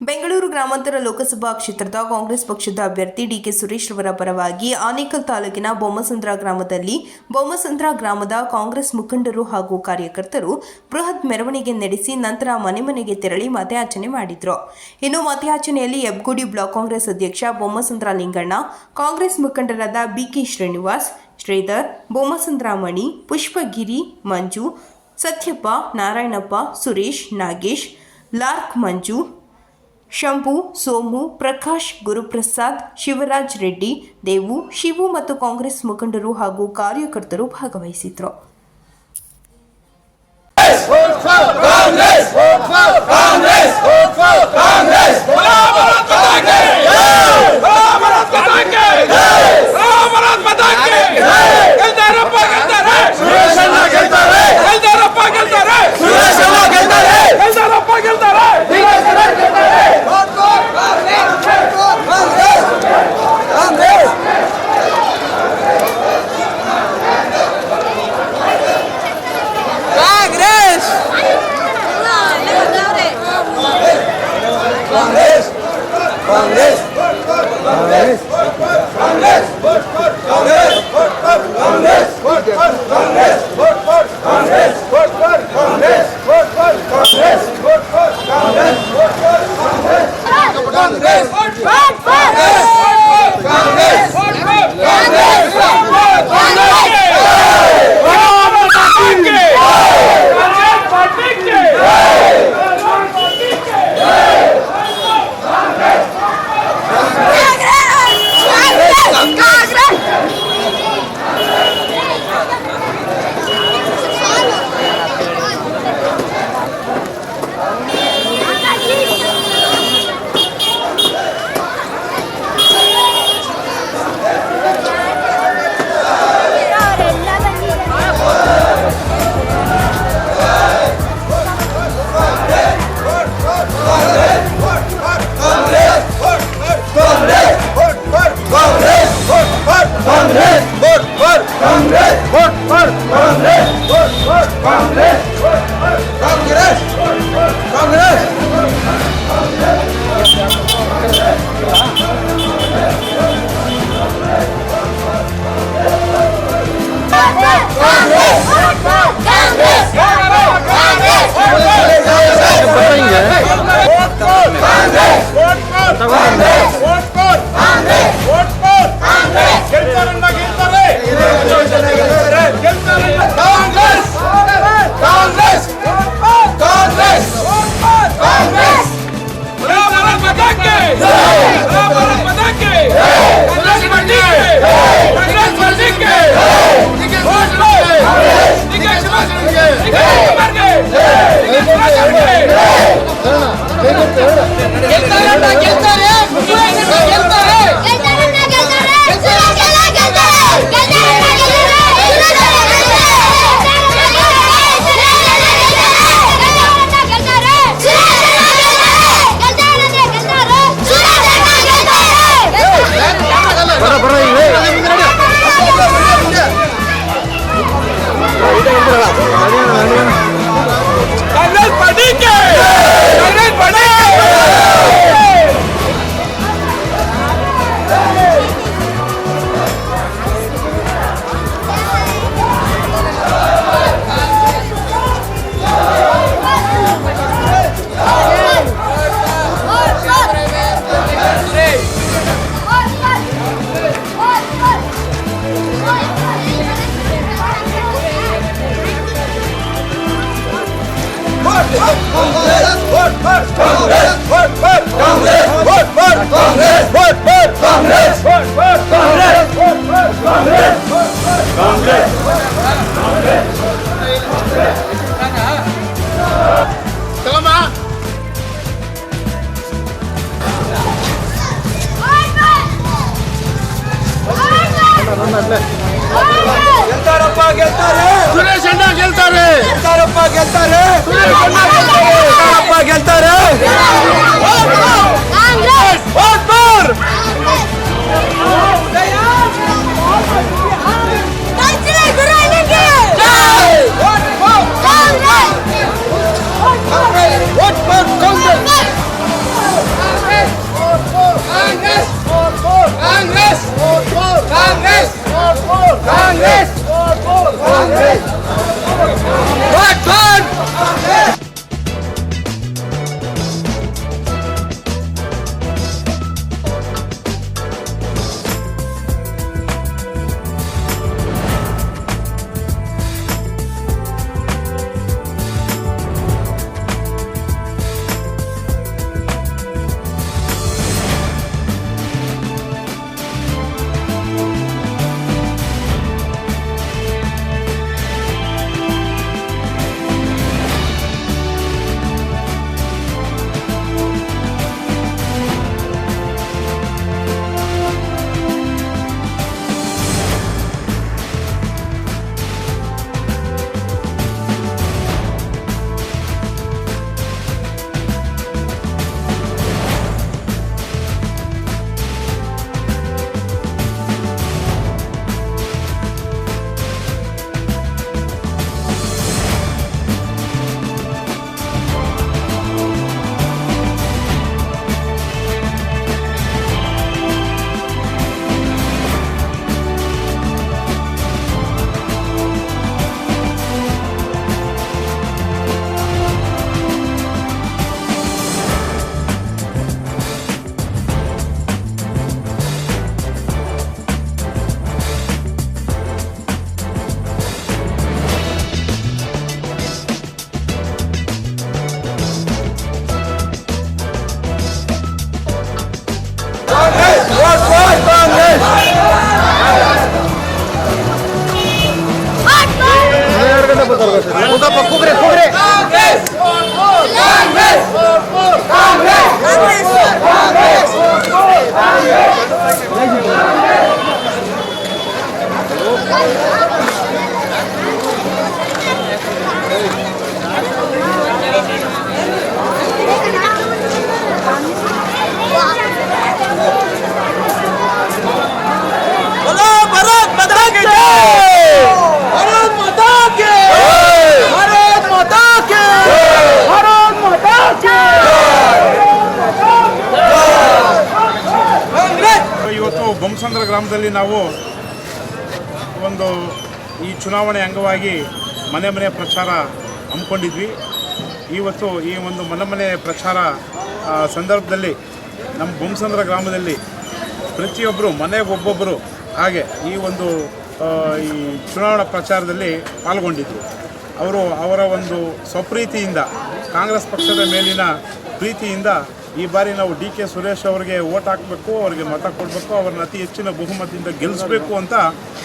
ಬೆಂಗಳೂರು ಗ್ರಾಮಾಂತರ ಲೋಕಸಭಾ ಕ್ಷೇತ್ರದ ಕಾಂಗ್ರೆಸ್ ಪಕ್ಷದ ಅಭ್ಯರ್ಥಿ ಡಿಕೆ ಸುರೇಶ್ ಅವರ ಪರವಾಗಿ ಆನೇಕಲ್ ತಾಲೂಕಿನ ಬೊಮ್ಮಸಂದ್ರ ಗ್ರಾಮದಲ್ಲಿ ಬೊಮ್ಮಸಂದ್ರ ಗ್ರಾಮದ ಕಾಂಗ್ರೆಸ್ ಮುಖಂಡರು ಹಾಗೂ ಕಾರ್ಯಕರ್ತರು ಬೃಹತ್ ಮೆರವಣಿಗೆ ನಡೆಸಿ ನಂತರ ಮನೆ ಮನೆಗೆ ತೆರಳಿ ಮತಯಾಚನೆ ಮಾಡಿದರು. ಇನ್ನು ಮತಯಾಚನೆಯಲ್ಲಿ ಎಬ್ಗೋಡಿ ಬ್ಲಾಕ್ ಕಾಂಗ್ರೆಸ್ ಅಧ್ಯಕ್ಷ ಬೊಮ್ಮಸಂದ್ರ ಲಿಂಗಣ್ಣ, ಕಾಂಗ್ರೆಸ್ ಮುಖಂಡರಾದ ಬಿಕೆ ಶ್ರೀನಿವಾಸ್, ಶ್ರೀಧರ್ ಬೊಮ್ಮಸಂದ್ರ ಮಣಿ ಪುಷ್ಪಗಿರಿ, ಮಂಜು, ಸತ್ಯಪ್ಪ, ನಾರಾಯಣಪ್ಪ, ಸುರೇಶ್, ನಾಗೇಶ್, ಲಾರ್ಕ್, ಮಂಜು ಶಂಭು ಸೋಮು ಪ್ರಕಾಶ್ ಗುರುಪ್ರಸಾದ್ ಶಿವರಾಜ್ ರೆಡ್ಡಿ ದೇವು ಶಿವು ಮತ್ತು ಕಾಂಗ್ರೆಸ್ ಮುಖಂಡರು ಹಾಗೂ ಕಾರ್ಯಕರ್ತರು ಭಾಗವಹಿಸಿದ್ರು ಗೆಲ್ತಾರಣ್ಣ ಗೆಲ್ತಾರೆ Kongres! Kongres! Kongres! Kongres! Cubre, cubre. ನಾವು ಒಂದು ಈ ಚುನಾವಣೆ ಅಂಗವಾಗಿ ಮನೆ ಮನೆ ಪ್ರಚಾರ ಹಮ್ಮಿಕೊಂಡಿದ್ವಿ. ಇವತ್ತು ಈ ಒಂದು ಮನೆ ಮನೆ ಪ್ರಚಾರ ಸಂದರ್ಭದಲ್ಲಿ ನಮ್ಮ ಬೊಮ್ಮಸಂದ್ರ ಗ್ರಾಮದಲ್ಲಿ ಪ್ರತಿಯೊಬ್ಬರು ಮನೆಗೆ ಒಬ್ಬೊಬ್ಬರು ಹಾಗೆ ಈ ಒಂದು ಈ ಚುನಾವಣಾ ಪ್ರಚಾರದಲ್ಲಿ ಪಾಲ್ಗೊಂಡಿದ್ದರು ಅವರು ಅವರ ಒಂದು ಸ್ವಪ್ರೀತಿಯಿಂದ, ಕಾಂಗ್ರೆಸ್ ಪಕ್ಷದ ಮೇಲಿನ ಪ್ರೀತಿಯಿಂದ ಈ ಬಾರಿ ನಾವು ಡಿ ಕೆ ಸುರೇಶ್ ಅವರಿಗೆ ಓಟ್ ಹಾಕಬೇಕು, ಅವರಿಗೆ ಮತ ಕೊಡಬೇಕು, ಅವ್ರನ್ನ ಅತಿ ಹೆಚ್ಚಿನ ಬಹುಮತದಿಂದ ಗೆಲ್ಲಿಸಬೇಕು ಅಂತ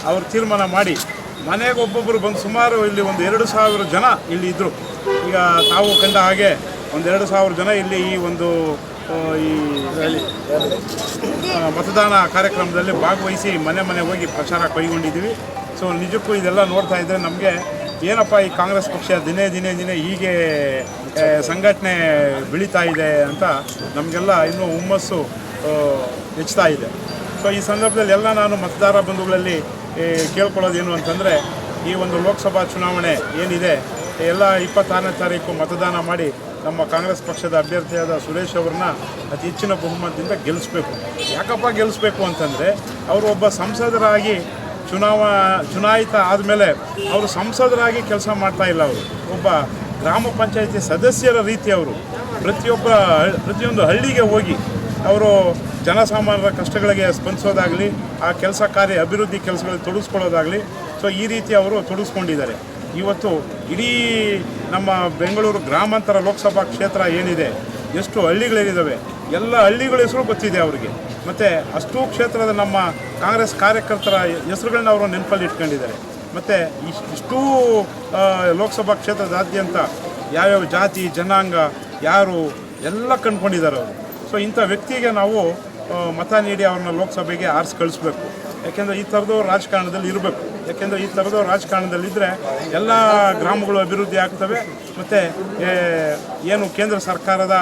ಅವರು ತೀರ್ಮಾನ ಮಾಡಿ. ಮನೆಗೆ ಒಬ್ಬೊಬ್ಬರು ಬಂದು ಸುಮಾರು ಇಲ್ಲಿ ಒಂದು ಎರಡು ಸಾವಿರ ಜನ ಇಲ್ಲಿ ಇದ್ದರು ಈಗ ತಾವು ಕಂಡ ಹಾಗೆ ಒಂದೆರಡು ಸಾವಿರ ಜನ ಇಲ್ಲಿ ಈ ಒಂದು ಈ ಮತದಾನ ಕಾರ್ಯಕ್ರಮದಲ್ಲಿ ಭಾಗವಹಿಸಿ ಮನೆ ಮನೆ ಹೋಗಿ ಪ್ರಚಾರ ಕೈಗೊಂಡಿದ್ದೀವಿ. ಸೊ ನಿಜಕ್ಕೂ ಇದೆಲ್ಲ ನೋಡ್ತಾ ಇದ್ದರೆ ನಮಗೆ ಏನಪ್ಪ ಈ ಕಾಂಗ್ರೆಸ್ ಪಕ್ಷ ದಿನೇ ದಿನೇ ದಿನೇ ಹೀಗೆ ಸಂಘಟನೆ ಬೆಳೀತಾ ಇದೆ ಅಂತ ನಮಗೆಲ್ಲ ಇನ್ನೂ ಹುಮ್ಮಸ್ಸು ಹೆಚ್ಚುತ್ತಾ ಇದೆ. ಸೊ ಈ ಸಂದರ್ಭದಲ್ಲಿ ಎಲ್ಲ ನಾನು ಮತದಾರ ಬಂಧುಗಳಲ್ಲಿ ಕೇಳ್ಕೊಳ್ಳೋದೇನು ಅಂತಂದರೆ, ಈ ಒಂದು ಲೋಕಸಭಾ ಚುನಾವಣೆ ಏನಿದೆ, ಎಲ್ಲ ಇಪ್ಪತ್ತಾರನೇ ತಾರೀಕು ಮತದಾನ ಮಾಡಿ ನಮ್ಮ ಕಾಂಗ್ರೆಸ್ ಪಕ್ಷದ ಅಭ್ಯರ್ಥಿಯಾದ ಸುರೇಶ್ ಅವ್ರನ್ನ ಅತಿ ಹೆಚ್ಚಿನ ಬಹುಮತದಿಂದ ಗೆಲ್ಲಿಸ್ಬೇಕು. ಯಾಕಪ್ಪ ಗೆಲ್ಲಿಸ್ಬೇಕು ಅಂತಂದರೆ, ಅವರು ಒಬ್ಬ ಸಂಸದರಾಗಿ ಚುನಾವ, ಚುನಾಯಿತ ಆದಮೇಲೆ ಅವರು ಸಂಸದರಾಗಿ ಕೆಲಸ ಮಾಡ್ತಾ ಇಲ್ಲ ಅವರು. ಒಬ್ಬ ಗ್ರಾಮ ಪಂಚಾಯಿತಿ ಸದಸ್ಯರ ರೀತಿ ಅವರು. ಪ್ರತಿಯೊಬ್ಬ ಪ್ರತಿಯೊಂದು ಹಳ್ಳಿಗೆ ಹೋಗಿ ಅವರು ಜನಸಾಮಾನ್ಯರ ಕಷ್ಟಗಳಿಗೆ ಸ್ಪಂದಿಸೋದಾಗಲಿ, ಆ ಕೆಲಸ ಕಾರ್ಯ ಅಭಿವೃದ್ಧಿ ಕೆಲಸಗಳಲ್ಲಿ ತೊಡಗಿಸ್ಕೊಳ್ಳೋದಾಗಲಿ, ಸೊ ಈ ರೀತಿ ಅವರು ತೊಡಗಿಸ್ಕೊಂಡಿದ್ದಾರೆ. ಇವತ್ತು ಇಡೀ ನಮ್ಮ ಬೆಂಗಳೂರು ಗ್ರಾಮಾಂತರ ಲೋಕಸಭಾ ಕ್ಷೇತ್ರ ಏನಿದೆ, ಎಷ್ಟು ಹಳ್ಳಿಗಳೇನಿದ್ದಾವೆ ಎಲ್ಲ ಹಳ್ಳಿಗಳ ಹೆಸರು ಗೊತ್ತಿದೆ ಅವರಿಗೆ. ಮತ್ತು ಅಷ್ಟೂ ಕ್ಷೇತ್ರದ ನಮ್ಮ ಕಾಂಗ್ರೆಸ್ ಕಾರ್ಯಕರ್ತರ ಹೆಸರುಗಳನ್ನ ಅವರು ನೆನಪಲ್ಲಿ ಇಟ್ಕೊಂಡಿದ್ದಾರೆ. ಮತ್ತು ಇಷ್ಟೂ ಲೋಕಸಭಾ ಕ್ಷೇತ್ರದಾದ್ಯಂತ ಯಾವ್ಯಾವ ಜಾತಿ, ಜನಾಂಗ, ಯಾರು ಎಲ್ಲ ಕಂಡುಕೊಂಡಿದ್ದಾರೆ ಅವರು. ಸೊ ಇಂಥ ವ್ಯಕ್ತಿಗೆ ನಾವು ಮತ ನೀಡಿ ಅವ್ರನ್ನ ಲೋಕಸಭೆಗೆ ಆರಿಸಿ ಕಳಿಸ್ಬೇಕು. ಯಾಕೆಂದರೆ ಈ ಥರದ್ದು ರಾಜಕಾರಣದಲ್ಲಿ ಇರಬೇಕು. ಯಾಕೆಂದರೆ ಈ ಥರದ ರಾಜಕಾರಣದಲ್ಲಿದ್ದರೆ ಎಲ್ಲ ಗ್ರಾಮಗಳು ಅಭಿವೃದ್ಧಿ ಆಗ್ತವೆ, ಮತ್ತು ಏನು ಕೇಂದ್ರ ಸರ್ಕಾರದ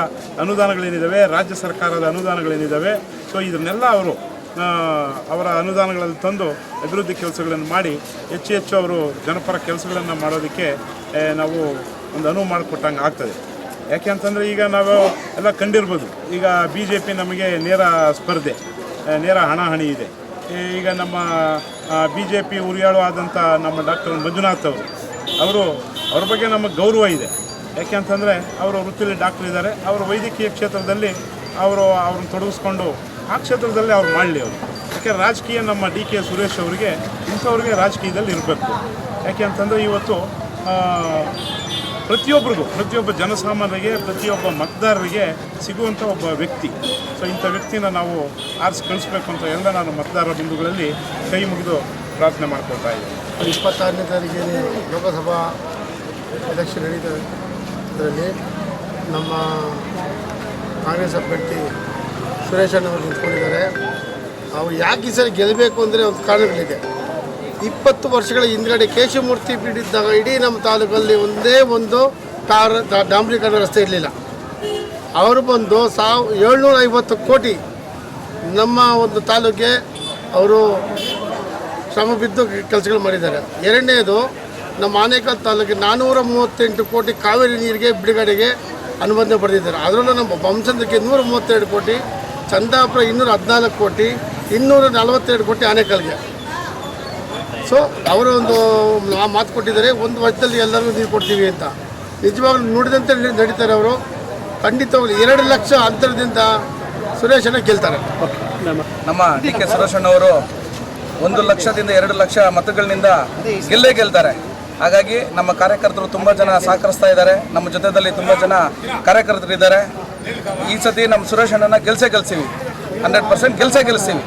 ಅನುದಾನಗಳೇನಿದ್ದಾವೆ ರಾಜ್ಯ ಸರ್ಕಾರದ ಅನುದಾನಗಳೇನಿದ್ದಾವೆ ಸೊ ಇದನ್ನೆಲ್ಲ ಅವರು ಅವರ ಅನುದಾನಗಳಲ್ಲಿ ತಂದು ಅಭಿವೃದ್ಧಿ ಕೆಲಸಗಳನ್ನು ಮಾಡಿ ಹೆಚ್ಚು ಹೆಚ್ಚು ಅವರು ಜನಪರ ಕೆಲಸಗಳನ್ನು ಮಾಡೋದಕ್ಕೆ ನಾವು ಒಂದು ಅನುವು ಮಾಡಿಕೊಟ್ಟಂಗೆ ಆಗ್ತದೆ. ಯಾಕೆ ಅಂತಂದರೆ ಈಗ ನಾವು ಎಲ್ಲ ಕಂಡಿರ್ಬೋದು, ಈಗ ಬಿ ಜೆ ಪಿ ನಮಗೆ ನೇರ ಸ್ಪರ್ಧೆ, ನೇರ ಹಣಾಹಣಿ ಇದೆ. ಈಗ ನಮ್ಮ ಬಿ ಜೆ ಪಿ ಉರಿಯಾಳು ಆದಂಥ ನಮ್ಮ ಡಾಕ್ಟರ್ ಮಂಜುನಾಥ್ ಅವರು. ಅವರು, ಅವ್ರ ಬಗ್ಗೆ ನಮಗೆ ಗೌರವ ಇದೆ. ಯಾಕೆ ಅಂತಂದರೆ, ಅವರು ವೃತ್ತಿಯಲ್ಲಿ ಡಾಕ್ಟರ್ ಇದ್ದಾರೆ. ಅವರು ವೈದ್ಯಕೀಯ ಕ್ಷೇತ್ರದಲ್ಲಿ ಅವರು, ಅವ್ರನ್ನ ತೊಡಗಿಸ್ಕೊಂಡು ಆ ಕ್ಷೇತ್ರದಲ್ಲಿ ಅವ್ರು ಮಾಡಲಿ ಅವರು. ಯಾಕೆ, ರಾಜಕೀಯ ನಮ್ಮ ಡಿ ಕೆ ಸುರೇಶ್ ಅವರಿಗೆ ಇಂಥವ್ರಿಗೆ ರಾಜಕೀಯದಲ್ಲಿ ಇರಬೇಕು. ಯಾಕೆ ಅಂತಂದರೆ, ಇವತ್ತು ಪ್ರತಿಯೊಬ್ಬರಿಗೂ ಪ್ರತಿಯೊಬ್ಬ ಜನಸಾಮಾನ್ಯರಿಗೆ, ಪ್ರತಿಯೊಬ್ಬ ಮತದಾರರಿಗೆ ಸಿಗುವಂಥ ಒಬ್ಬ ವ್ಯಕ್ತಿ. ಸೊ ಇಂಥ ವ್ಯಕ್ತಿನ ನಾವು ಆರಿಸಿ ಕಳಿಸ್ಬೇಕು ಅಂತ ಎಲ್ಲ ನಾನು ಮತದಾರ ಬಂಧುಗಳಲ್ಲಿ ಕೈ ಮುಗಿದು ಪ್ರಾರ್ಥನೆ ಮಾಡ್ಕೊಳ್ತಾ ಇದ್ದೀನಿ. ಇಪ್ಪತ್ತಾರನೇ ತಾರೀಕಿಗೆ ಲೋಕಸಭಾ ಎಲೆಕ್ಷನ್ ನಡೀತದೆ. ಅದರಲ್ಲಿ ನಮ್ಮ ಕಾಂಗ್ರೆಸ್ ಅಭ್ಯರ್ಥಿ ಸುರೇಶ್ ಅಣ್ಣವರು ನಿಂತ್ಕೊಂಡಿದ್ದಾರೆ. ಅವ್ರು ಯಾಕೆ ಈ ಸರಿ ಗೆಲ್ಲಬೇಕು ಅಂದರೆ ಒಂದು ಕಾರಣಗಳಿದೆ. ಇಪ್ಪತ್ತು ವರ್ಷಗಳ ಹಿಂದ್ಗಡೆ ಕೇಶವಮೂರ್ತಿ ಬಿಡಿದ್ದಾಗ ಇಡೀ ನಮ್ಮ ತಾಲೂಕಲ್ಲಿ ಒಂದೇ ಒಂದು ಟಾರ್ ಡಾಂಬ್ರೀಕರಣ ರಸ್ತೆ ಇರಲಿಲ್ಲ. ಅವರು ಬಂದು ಸಾವ್ ಏಳ್ನೂರ ಐವತ್ತು ಕೋಟಿ ನಮ್ಮ ಒಂದು ತಾಲೂಕಿಗೆ ಅವರು ಶ್ರಮ ಬಿದ್ದು ಕೆಲಸಗಳು ಮಾಡಿದ್ದಾರೆ. ಎರಡನೇದು, ನಮ್ಮ ಆನೇಕಲ್ ತಾಲೂಕಿಗೆ ನಾನ್ನೂರ ಮೂವತ್ತೆಂಟು ಕೋಟಿ ಕಾವೇರಿ ನೀರಿಗೆ ಬಿಡುಗಡೆಗೆ ಅನುಮೋದನೆ ಪಡೆದಿದ್ದಾರೆ. ಅದರಲ್ಲೂ ನಮ್ಮ ಬಂಸಂದ್ರಕ್ಕೆ ನೂರ ಮೂವತ್ತೆರಡು ಕೋಟಿ, ಚಂದಾಪುರ ಇನ್ನೂರ ಹದಿನಾಲ್ಕು ಕೋಟಿ ಇನ್ನೂರ ನಲವತ್ತೆರಡು ಕೋಟಿ ಆನೇಕಲ್ಗೆ. ಸೊ, ಅವರು ಒಂದು, ಆ ಮಾತು ಕೊಟ್ಟಿದ್ದಾರೆ, ಒಂದು ವರ್ಷದಲ್ಲಿ ಎಲ್ಲರಿಗೂ ನೀರು ಕೊಡ್ತೀವಿ ಅಂತ. ನಿಜವಾಗ್ಲೂ ನುಡಿದಂತೆ ನಡಿ- ನಡೀತಾರೆ ಅವರು. ಖಂಡಿತವಾಗ್ಲೂ ಎರಡು ಲಕ್ಷ ಅಂತರದಿಂದ ಸುರೇಶನ ಗೆಲ್ತಾರೆ ನಮ್ಮ ಡಿ ಕೆ ಸುರೇಶಣ್ಣವರು ಒಂದು ಲಕ್ಷದಿಂದ ಎರಡು ಲಕ್ಷ ಮತಗಳಿಂದ ಗೆಲ್ಲೇ ಗೆಲ್ತಾರೆ. ಹಾಗಾಗಿ ನಮ್ಮ ಕಾರ್ಯಕರ್ತರು ತುಂಬ ಜನ ಸಹಕರಿಸ್ತಾ ಇದ್ದಾರೆ. ನಮ್ಮ ಜೊತೆದಲ್ಲಿ ತುಂಬ ಜನ ಕಾರ್ಯಕರ್ತರು ಇದ್ದಾರೆ ಈ ಸತಿ ನಮ್ಮ ಸುರೇಶ್ ಅಣ್ಣನ ಗೆಲ್ಸೇ ಗೆಲ್ಸೀವಿ. Hundred percent ಗೆಲ್ಸೇ ಗೆಲ್ಸ್ತೀವಿ